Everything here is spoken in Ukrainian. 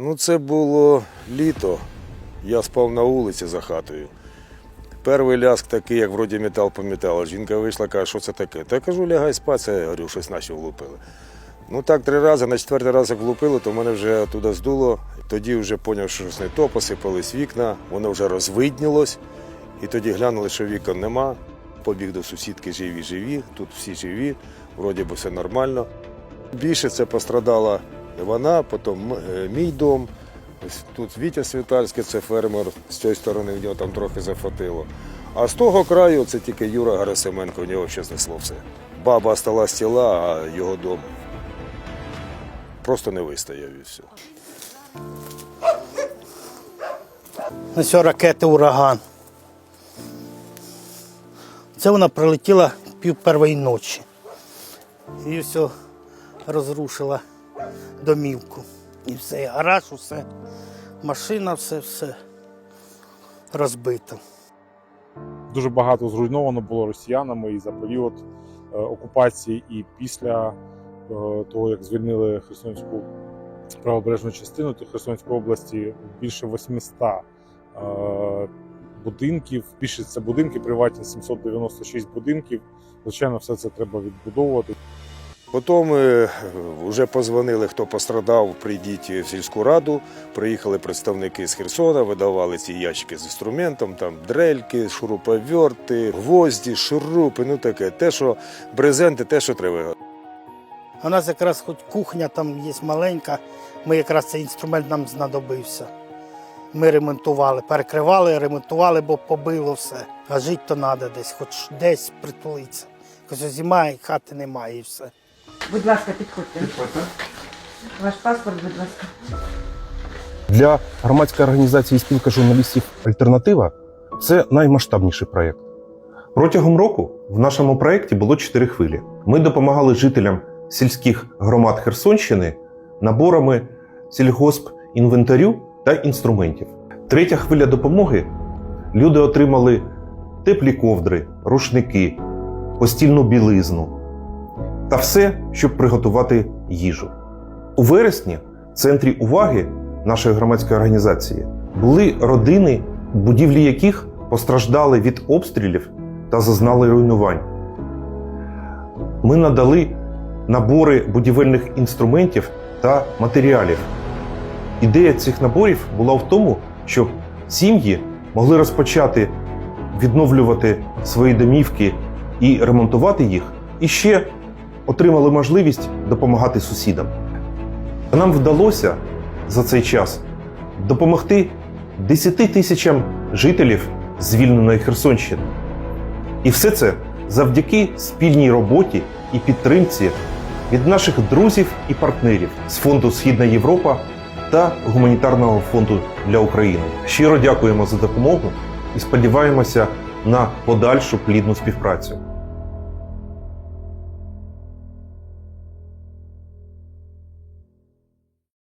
Ну, це було літо. Я спав на вулиці за хатою. Перший ляск такий, як вроді метал по металу. Жінка вийшла, каже, що це таке? Та я кажу, лягай спати, це, говорю, щось наші влупили. Ну так три рази, на четвертий раз як влупили, то мене вже туди здуло. Тоді вже зрозумів, що щось не то, посипались вікна, воно вже розвиднілось. І тоді глянули, що вікон нема. Побіг до сусідки живі, живі, тут всі живі, вроді би все нормально. Більше це пострадала вона, потім е, мій дом. Тут Вітя Світальський, це фермер, з цієї сторони в нього там трохи зафатило. А з того краю це тільки Юра Гарасименко, в нього ще знесло все. Баба осталась ціла, а його дом просто не вистояв і все. Ось ракети ураган. Це вона прилетіла пів першої ночі. І все розрушила домівку. І все, гараж, усе, машина, все, все розбито. Дуже багато зруйновано було росіянами і за період е, окупації, і після е, того, як звільнили Херсонську правобережну частину, то Херсонської області більше 800 е, будинків. Більше це будинки приватні, 796 будинків. Звичайно, все це треба відбудовувати. Потім е, вже позвонили, хто пострадав, прийдіть в сільську раду. Приїхали представники з Херсона, видавали ці ящики з інструментом, там дрельки, шуруповерти, гвозді, шурупи, ну таке. Те, що брезенти, те, що треба. У нас якраз хоч кухня там є маленька, ми якраз цей інструмент нам знадобився. Ми ремонтували, перекривали, ремонтували, бо побило все. А жити то треба десь, хоч десь притулитися. Якось зима і хати немає і все. Будь ласка, підходьте. Ваш паспорт, будь ласка. Для громадської організації спілка журналістів Альтернатива це наймасштабніший проєкт. Протягом року в нашому проєкті було чотири хвилі. Ми допомагали жителям сільських громад Херсонщини наборами сільгосп інвентарю та інструментів. Третя хвиля допомоги люди отримали теплі ковдри, рушники, постільну білизну та все, щоб приготувати їжу. У вересні в центрі уваги нашої громадської організації були родини, будівлі яких постраждали від обстрілів та зазнали руйнувань. Ми надали набори будівельних інструментів та матеріалів. Ідея цих наборів була в тому, щоб сім'ї могли розпочати відновлювати свої домівки і ремонтувати їх, і ще отримали можливість допомагати сусідам. Нам вдалося за цей час допомогти 10 тисячам жителів звільненої Херсонщини. І все це завдяки спільній роботі і підтримці від наших друзів і партнерів з фонду Східна Європа та гуманітарного фонду для України. Щиро дякуємо за допомогу і сподіваємося на подальшу плідну співпрацю.